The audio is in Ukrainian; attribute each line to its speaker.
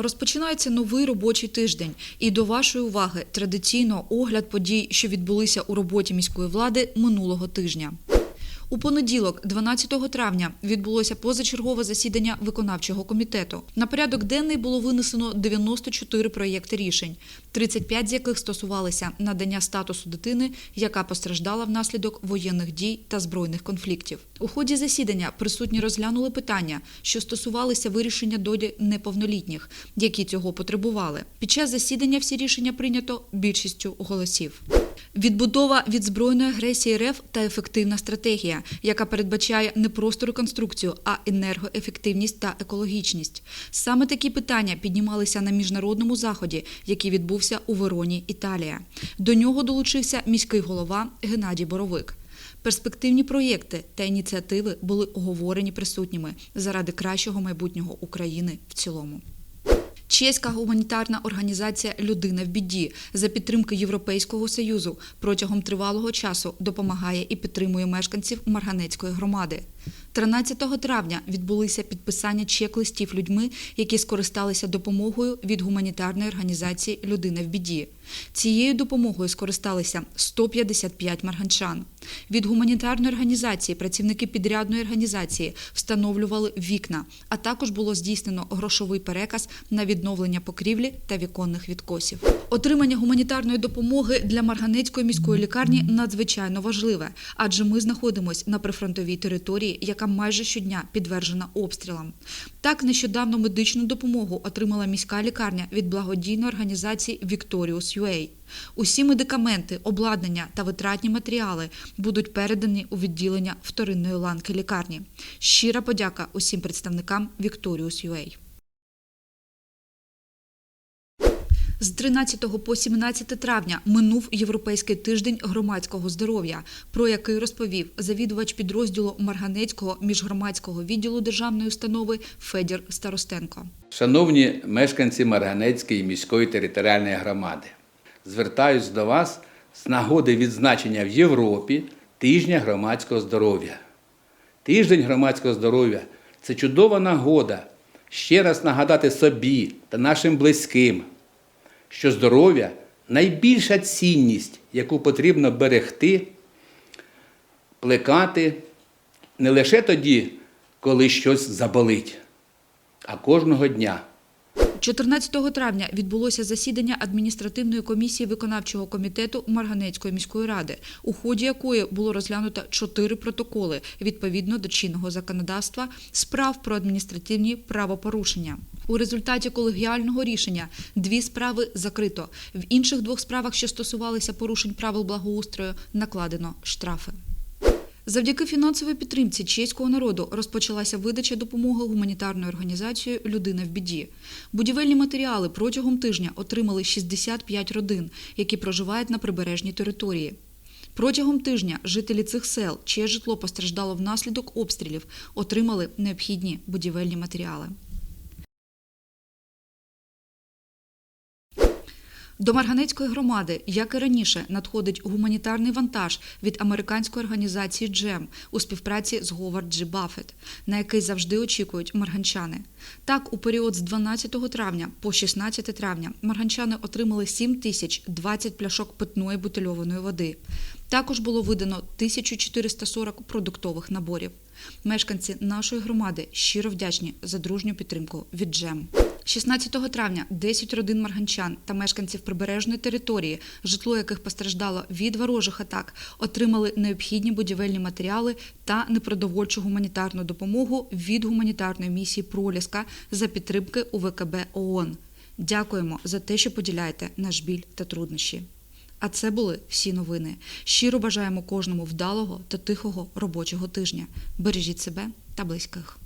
Speaker 1: Розпочинається новий робочий тиждень, і до вашої уваги традиційно огляд подій, що відбулися у роботі міської влади минулого тижня. У понеділок, 12 травня, відбулося позачергове засідання виконавчого комітету. На порядок денний було винесено 94 проєкти рішень, 35 з яких стосувалися надання статусу дитини, яка постраждала внаслідок воєнних дій та збройних конфліктів. У ході засідання присутні розглянули питання, що стосувалися вирішення долі неповнолітніх, які цього потребували. Під час засідання всі рішення прийнято більшістю голосів. Відбудова від збройної агресії РФ та ефективна стратегія, яка передбачає не просто реконструкцію, а енергоефективність та екологічність. Саме такі питання піднімалися на міжнародному заході, який відбувся у Вероні, Італія. До нього долучився міський голова Геннадій Боровик. Перспективні проєкти та ініціативи були оговорені присутніми заради кращого майбутнього України в цілому. Чеська гуманітарна організація Людина в біді за підтримки Європейського союзу протягом тривалого часу допомагає і підтримує мешканців Марганецької громади. 13 травня відбулися підписання чек-листів людьми, які скористалися допомогою від гуманітарної організації Людина в біді. Цією допомогою скористалися 155 марганчан. Від гуманітарної організації працівники підрядної організації встановлювали вікна, а також було здійснено грошовий переказ на відновлення покрівлі та віконних відкосів. Отримання гуманітарної допомоги для Марганецької міської лікарні надзвичайно важливе, адже ми знаходимося на прифронтовій території, яка майже щодня підвержена обстрілам. Так, нещодавно медичну допомогу отримала міська лікарня від благодійної організації Victorious UA. Усі медикаменти, обладнання та витратні матеріали будуть передані у відділення вторинної ланки лікарні. Щира подяка усім представникам Victorious UA. З 13 по 17 травня минув Європейський тиждень громадського здоров'я, про який розповів завідувач підрозділу Марганецького міжгромадського відділу державної установи Федір Старостенко.
Speaker 2: Шановні мешканці Марганецької міської територіальної громади, звертаюсь до вас з нагоди відзначення в Європі тижня громадського здоров'я. Тиждень громадського здоров'я це чудова нагода ще раз нагадати собі та нашим близьким, що здоров'я найбільша цінність, яку потрібно берегти, плекати не лише тоді, коли щось заболить, а кожного дня.
Speaker 1: 14 травня відбулося засідання адміністративної комісії виконавчого комітету Марганецької міської ради, у ході якої було розглянуто чотири протоколи відповідно до чинного законодавства справ про адміністративні правопорушення. У результаті колегіального рішення дві справи закрито. В інших двох справах, що стосувалися порушень правил благоустрою, накладено штрафи. Завдяки фінансовій підтримці чеського народу розпочалася видача допомоги гуманітарною організацією Людина в біді. Будівельні матеріали протягом тижня отримали 65 родин, які проживають на прибережній території. Протягом тижня жителі цих сел, чиє житло постраждало внаслідок обстрілів, отримали необхідні будівельні матеріали. До Марганецької громади, як і раніше, надходить гуманітарний вантаж від американської організації Джем у співпраці з Говард Джі Баффет, на який завжди очікують марганчани. Так, у період з 12 травня по 16 травня марганчани отримали 7 тисяч 20 пляшок питної бутильованої води. Також було видано 1440 продуктових наборів. Мешканці нашої громади щиро вдячні за дружню підтримку від Джем. 16 травня 10 родин марганчан та мешканців прибережної території, житло яких постраждало від ворожих атак, отримали необхідні будівельні матеріали та непродовольчу гуманітарну допомогу від гуманітарної місії Проліска за підтримки УВКБ ООН. Дякуємо за те, що поділяєте наш біль та труднощі. А це були всі новини. Щиро бажаємо кожному вдалого та тихого робочого тижня. Бережіть себе та близьких.